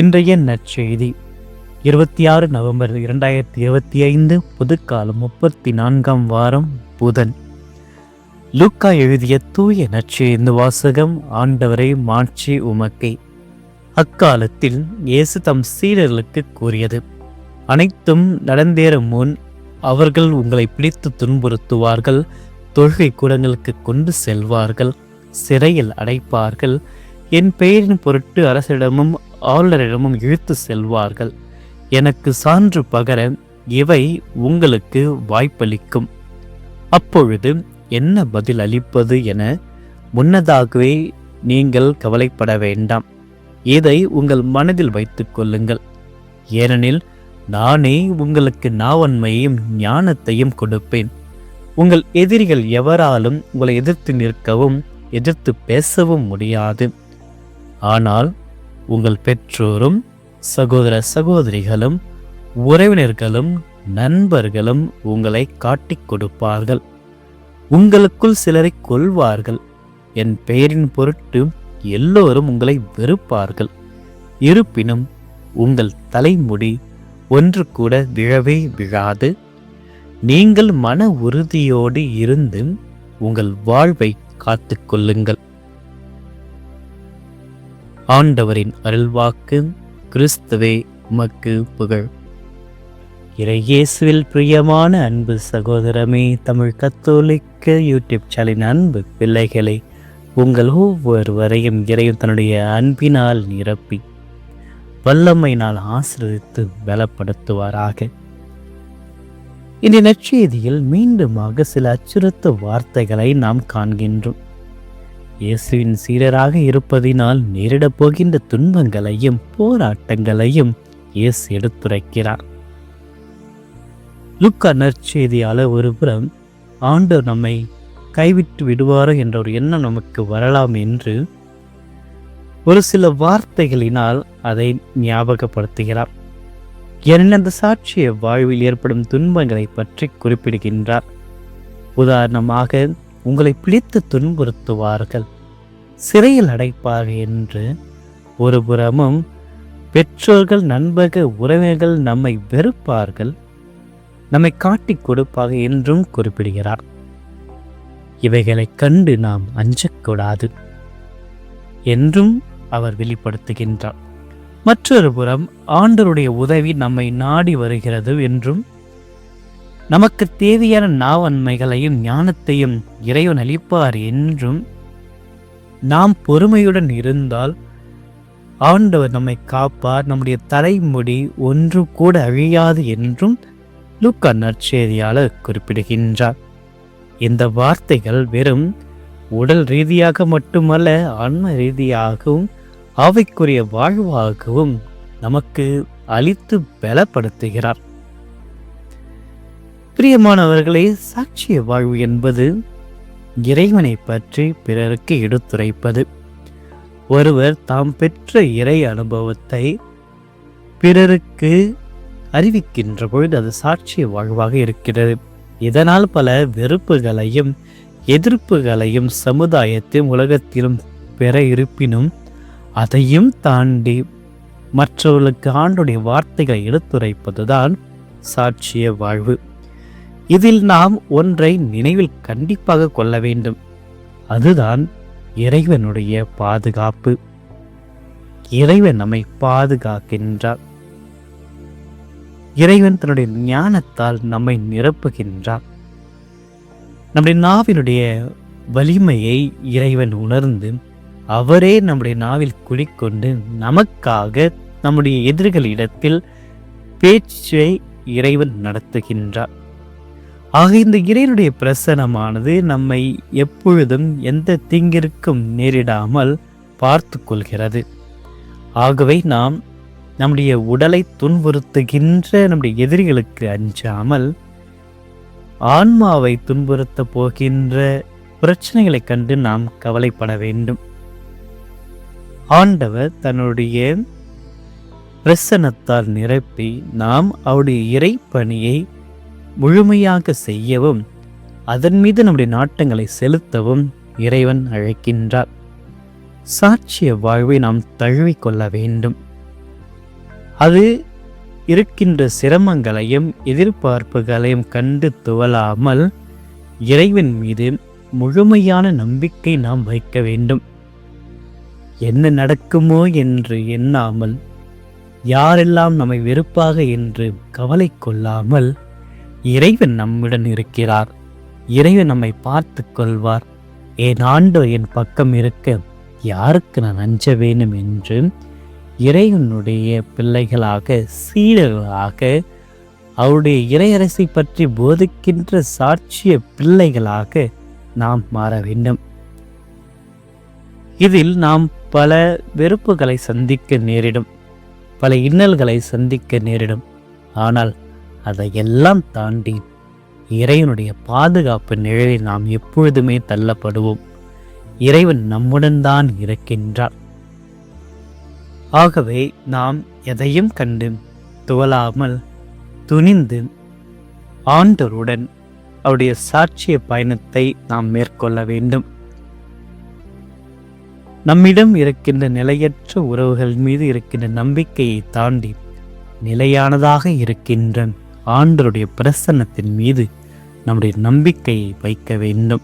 இன்றைய நற்செய்தி. இருபத்தி ஆறு நவம்பர் இரண்டாயிரத்தி இருபத்தி ஐந்து புதுக்காலம் முப்பத்தி நான்காம் வாரம் புதன். லூக்கா எழுதிய தூய நற்செய்தி வாசகம் ஆண்டவரை மாட்சி உமக்கை. அக்காலத்தில் இயேசு தம் சீடர்களுக்கு கூறியது அனைத்தும் நடந்தேறும் முன் அவர்கள் உங்களை பிடித்து துன்புறுத்துவார்கள் தொழுகை கூடங்களுக்கு கொண்டு செல்வார்கள் சிறையில் அடைப்பார்கள். என் பெயரின் பொருட்டு அரசிடமும் ஆளுநரிடமும் இழுத்து செல்வார்கள். எனக்கு சான்று பகர இவை உங்களுக்கு வாய்ப்பளிக்கும். அப்பொழுது என்ன பதில் அளிப்பது என முன்னதாகவே நீங்கள் கவலைப்பட வேண்டாம். இதை உங்கள் மனதில் வைத்துக் கொள்ளுங்கள். ஏனெனில் நானே உங்களுக்கு நாவன்மையையும் ஞானத்தையும் கொடுப்பேன். உங்கள் எதிரிகள் எவராலும் உங்களை எதிர்த்து நிற்கவும் எதிர்த்து பேசவும் முடியாது. ஆனால் உங்கள் பெற்றோரும் சகோதர சகோதரிகளும் உறவினர்களும் நண்பர்களும் உங்களை காட்டிக் கொடுப்பார்கள். உங்களுக்குள் சிலரை கொல்வார்கள். என் பெயரின் பொருட்டு எல்லோரும் உங்களை வெறுப்பார்கள். இருப்பினும் உங்கள் தலைமுடி ஒன்று கூட விழவே விழாது. நீங்கள் மன உறுதியோடு இருந்து உங்கள் வாழ்வை காத்துக்கொள்ளுங்கள் ஆண்டவரின் அருள்வாக்கு கிறிஸ்துவே உமக்கு புகழ். இறையேசுவில் பிரியமான அன்பு சகோதரமே தமிழ் கத்தோலிக்க யூடியூப் சேனலின் அன்பு பிள்ளைகளை உங்கள் ஒவ்வொருவரையும் இறையும் தன்னுடைய அன்பினால் நிரப்பி வல்லமையினால் ஆசிரியத்து பலப்படுத்துவாராக. இந்த நற்செய்தியில் மீண்டுமாக சில அச்சுறுத்த வார்த்தைகளை நாம் காண்கின்றோம். இயேசுவின் சீடராக இருப்பதினால் நேரிடப் போகின்ற துன்பங்களையும் போராட்டங்களையும் இயேசு எடுத்துரைக்கிறார். லுக்கா நற்செய்தியாளர் ஒருபுறம் ஆண்டவர் நம்மை கைவிட்டு விடுவாரோ என்ற ஒரு எண்ணம் நமக்கு வரலாம் என்று ஒரு சில வார்த்தைகளினால் அதை ஞாபகப்படுத்துகிறார். ஏனெனில் அந்த சாட்சிய வாழ்வில் ஏற்படும் துன்பங்களை பற்றி குறிப்பிடுகின்றார். உதாரணமாக உங்களை பிடித்து துன்புறுத்துவார்கள். சிறையில் அடைப்பார்கள் என்று ஒரு புறமும் பெற்றோர்கள் நண்பர்கள் உறவினர்கள் நம்மை வெறுப்பார்கள். நம்மை காட்டிக் கொடுப்பாக என்றும் குறிப்பிடுகிறார். இவைகளைக் கண்டு நாம் அஞ்சக்கூடாது என்றும் அவர் வெளிப்படுத்துகின்றார். மற்றொரு புறம் ஆண்டருடைய உதவி நம்மை நாடி வருகிறது என்றும் நமக்கு தேவையான நாவன்மைகளையும் ஞானத்தையும் இறைவன் அளிப்பார் என்றும் நாம் பொறுமையுடன் இருந்தால் ஆண்டவர் நம்மை காப்பார் நம்முடைய தலைமுடி ஒன்று கூட அழியாது என்றும் லூக்கா நற்செய்தியாளர் குறிப்பிடுகின்றார். இந்த வார்த்தைகள் வெறும் உடல் ரீதியாக மட்டுமல்ல ஆன்ம ரீதியாகவும் ஆவைக்குரிய வாழ்வாகவும் நமக்கு அளித்து பலப்படுத்துகிறார். பிரியமானவர்களே சாட்சிய வாழ்வு என்பது இறைவனை பற்றி பிறருக்கு எடுத்துரைப்பது. ஒருவர் தாம் பெற்ற இறை அனுபவத்தை பிறருக்கு அறிவிக்கின்ற பொழுது அது சாட்சிய வாழ்வாக இருக்கிறது. இதனால் பல வெறுப்புகளையும் எதிர்ப்புகளையும் சமுதாயத்திலும் உலகத்திலும் பெற இருப்பினும் அதையும் தாண்டி மற்றவர்களுக்கு ஆண்டுடைய வார்த்தைகளை எடுத்துரைப்பதுதான் சாட்சிய வாழ்வு. இதில் நாம் ஒன்றை நினைவில் கண்டிப்பாக கொள்ள வேண்டும். அதுதான் இறைவனுடைய பாதுகாப்பு. இறைவன் நம்மை பாதுகாக்கின்றார். இறைவன் தன்னுடைய ஞானத்தால் நம்மை நிரப்புகின்றார். நம்முடைய நாவினுடைய வலிமையை இறைவன் உணர்ந்து அவரே நம்முடைய நாவில் குடிக்கொண்டு நமக்காக நம்முடைய எதிர்களிடத்தில் பேச்சை இறைவன் நடத்துகின்றார். ஆக இந்த இறைவனுடைய பிரசனமானது நம்மை எப்பொழுதும் எந்த தீங்கிற்கும் நேரிடாமல் பார்த்து கொள்கிறது. ஆகவே நாம் நம்முடைய உடலை துன்புறுத்துகின்ற நம்முடைய எதிரிகளுக்கு அஞ்சாமல் ஆன்மாவை துன்புறுத்த போகின்ற பிரச்சனைகளைக் கண்டு நாம் கவலைப்பட வேண்டும். ஆண்டவர் தன்னுடைய பிரசனத்தால் நிரப்பி நாம் அவருடைய இறைப்பணியை முழுமையாக செய்யவும் அதன் மீது நம்முடைய நாட்டங்களை செலுத்தவும் இறைவன் அழைக்கின்றார். சாட்சிய வாழ்வை நாம் தழுவிக்கொள்ள வேண்டும். அது இருக்கின்ற சிரமங்களையும் எதிர்பார்ப்புகளையும் கண்டு துவலாமல் இறைவன் மீது முழுமையான நம்பிக்கை நாம் வைக்க வேண்டும். என்ன நடக்குமோ என்று எண்ணாமல் யாரெல்லாம் நம்மை வெறுப்பாக என்று கவலை கொள்ளாமல் இறைவன் நம்முடன் இருக்கிறார். இறைவன் நம்மை பார்த்து கொள்வார். என் ஆண்டவர் என் பக்கம் இருக்க யாருக்கு நான் அஞ்ச வேண்டும் என்று இறைவனுடைய பிள்ளைகளாக சீடர்களாக அவருடைய இறையரசை பற்றி போதிக்கின்ற சாட்சிய பிள்ளைகளாக நாம் மாற வேண்டும். இதில் நாம் பல வெறுப்புகளை சந்திக்க நேரிடும். பல இன்னல்களை சந்திக்க நேரிடும். ஆனால் அதையெல்லாம் தாண்டி இறைவனுடைய பாதுகாப்பு நிழலில் நாம் எப்பொழுதுமே தள்ளப்படுவோம். இறைவன் நம்முடன் தான் இருக்கின்றார். ஆகவே நாம் எதையும் கண்டு துவலாமல் துணிந்து ஆண்டருடன் அவருடைய சாட்சிய பயணத்தை நாம் மேற்கொள்ள வேண்டும். நம்மிடம் இருக்கின்ற நிலையற்ற உறவுகள் மீது இருக்கின்ற நம்பிக்கையை தாண்டி நிலையானதாக இருக்கின்றன். ஆண்டருடைய பிரசன்னத்தின் மீது நம்முடைய நம்பிக்கையை வைக்க வேண்டும்.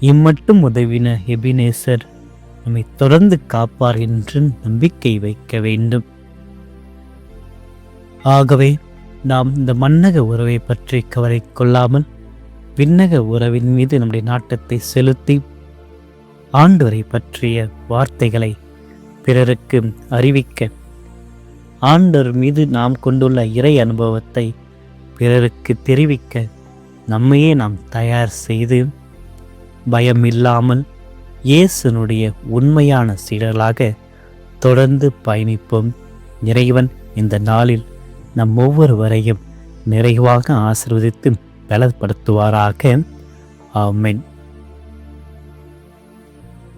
இம்மட்டும் உதவின எபினேசர் நம்மை தொடர்ந்து காப்பார் என்று நம்பிக்கை வைக்க வேண்டும். ஆகவே நாம் இந்த மன்னக உறவை பற்றி கவலை கொள்ளாமல் விண்ணக உறவின் மீது நம்முடைய நாட்டத்தை செலுத்தி ஆண்டவரை பற்றிய வார்த்தைகளை பிறருக்கு அறிவிக்க ஆண்டவர் மீது நாம் கொண்டுள்ள இறை அனுபவத்தை பிறருக்கு தெரிவிக்க நம்மையே நாம் தயார் செய்து பயம் இல்லாமல் இயேசுனுடைய உண்மையான சீடர்களாக தொடர்ந்து பயணிப்போம். இறைவன் இந்த நாளில் நம் ஒவ்வொருவரையும் நிறைவாக ஆசிர்வதித்து பலப்படுத்துவாராக. ஆமென்.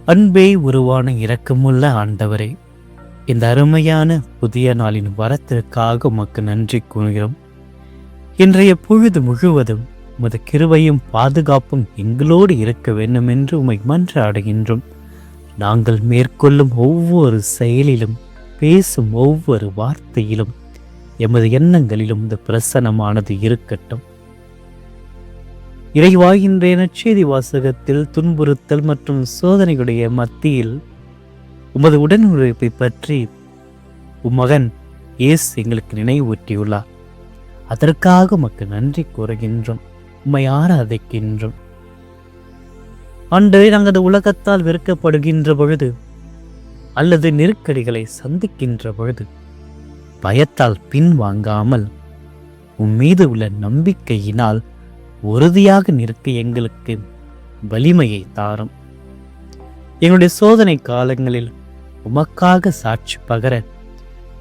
அன்பே உருவான இரக்கமுள்ள ஆண்டவரே இந்த அருமையான புதிய நாளின் வரத்திற்காக உமக்கு நன்றி கூறுகிறோம். இன்றைய பொழுது முழுவதும் உமது கிருவையும் பாதுகாப்பும் எங்களோடு இருக்க வேண்டும் என்று உமை மன்றாடுகின்றோம். நாங்கள் மேற்கொள்ளும் ஒவ்வொரு செயலிலும் பேசும் ஒவ்வொரு வார்த்தையிலும் எமது எண்ணங்களிலும் இந்த பிரசனமானது இருக்கட்டும். இறைவாகின்ற நற்செய்தி வாசகத்தில் துன்புறுத்தல் மற்றும் சோதனைகளுடைய மத்தியில் உமது உடன்பிறப்பை பற்றி உம்மகன் இயேசு எங்களுக்கு நினைவூட்டியுள்ளார். அதற்காக உமக்கு நன்றி கூறுகின்றோம். உம்மை ஆராதிக்கின்றோம். அன்று நாங்கள் உலகத்தால் வெறுக்கப்படுகின்ற பொழுது அல்லது நெருக்கடிகளை சந்திக்கின்ற பொழுது பயத்தால் பின்வாங்காமல் உன் மீது உள்ள நம்பிக்கையினால் உறுதியாக நிற்க எங்களுக்கு வலிமையை தாரும். எங்களுடைய சோதனை காலங்களில் உமக்காக சாட்சி பகர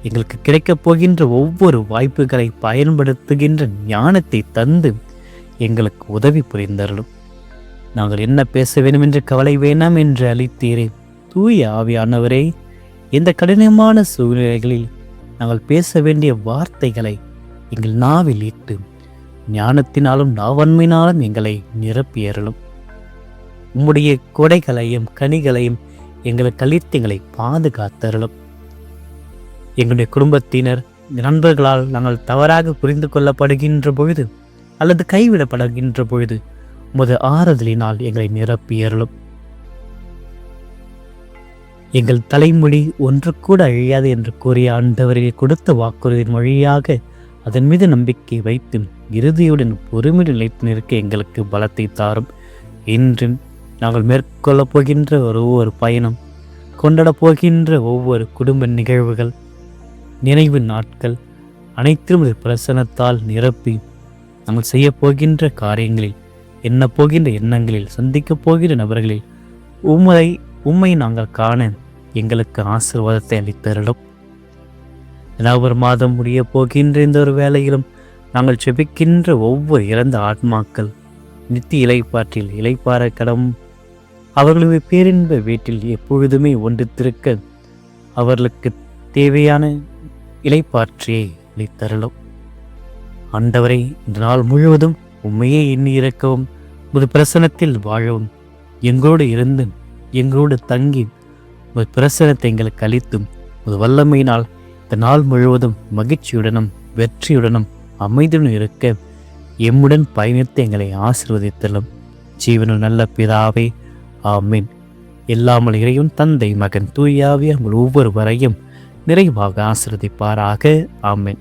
எங்களுக்கு கிடைக்கப் போகின்ற ஒவ்வொரு வாய்ப்புகளை பயன்படுத்துகின்ற ஞானத்தை தந்து எங்களுக்கு உதவி புரிந்தருளும். நாங்கள் என்ன பேச வேண்டும் என்று கவலை வேணாம் என்று அளித்தீரே. தூய ஆவியானவரே இந்த கடினமான சூழ்நிலைகளில் நாங்கள் பேச வேண்டிய வார்த்தைகளை எங்கள் நாவில் இட்டு ஞானத்தினாலும் நாவன்மையினாலும் எங்களை நிரப்பியறலும் உம்முடைய கொடைகளையும் கனிகளையும் எங்களை கழித்து எங்களை பாதுகாத்தருளும். எங்களுடைய குடும்பத்தினர் நண்பர்களால் நாங்கள் தவறாக புரிந்து கொள்ளப்படுகின்ற பொழுது அல்லது கைவிடப்படுகின்ற பொழுது முத ஆறுதலினால் எங்களை நிரப்பியருளும். எங்கள் தலைமொழி ஒன்று கூட அழியாது என்று கூறிய ஆண்டவரை கொடுத்த வாக்குறுதியின் வழியாக அதன் மீது நம்பிக்கை வைத்து இறுதியுடன் பொறுமை நிலைத்து நிற்க எங்களுக்கு பலத்தை தாரும். இன்றும் நாங்கள் மேற்கொள்ளப் போகின்ற ஒரு ஒவ்வொரு பயணம் கொண்டாடப் போகின்ற ஒவ்வொரு குடும்ப நிகழ்வுகள் நினைவு நாட்கள் அனைத்திலும் பிரசனத்தால் நிரப்பி நாங்கள் செய்ய போகின்ற காரியங்களில் என்ன போகின்ற எண்ணங்களில் சந்திக்கப் போகிற நபர்களில் உம்மை உம்மை நாங்கள் காண எங்களுக்கு ஆசீர்வாதத்தை அளித்தருளும். நவம்பர் மாதம் முடிய போகின்ற இந்த ஒரு வேலையிலும் நாங்கள் செபிக்கின்ற ஒவ்வொரு இறந்த ஆத்மாக்கள் நித்தி இலைப்பாற்றில் இலைப்பாற கடம் அவர்களுடைய பேரின்ப வீட்டில் எப்பொழுதுமே ஒன்றித்திருக்க அவர்களுக்கு தேவையான இலைப்பாற்றியை அளித்தருளும் ஆண்டவரை இந்த நாள் முழுவதும் உண்மையே எண்ணி இறக்கவும் உமது பிரசனத்தில் வாழவும். எங்களோடு இருந்து எங்களோடு தங்கி உமது பிரசனத்தை எங்களுக்கு அளித்தும் உமது வல்லமையினால் இந்த நாள் முழுவதும் மகிழ்ச்சியுடனும் வெற்றியுடனும் அமைதியுடன் இருக்க எம்முடன் பயணித்து எங்களை ஆசிர்வதித்தலும். ஜீவனும் நல்ல பிதாவே ஆமீன். எல்லாமல் இறையும் தந்தை மகன் தூயாவே உங்கள் ஒவ்வொருவரையும் நிறைவாக ஆசிரதிப்பாராக ஆமீன்.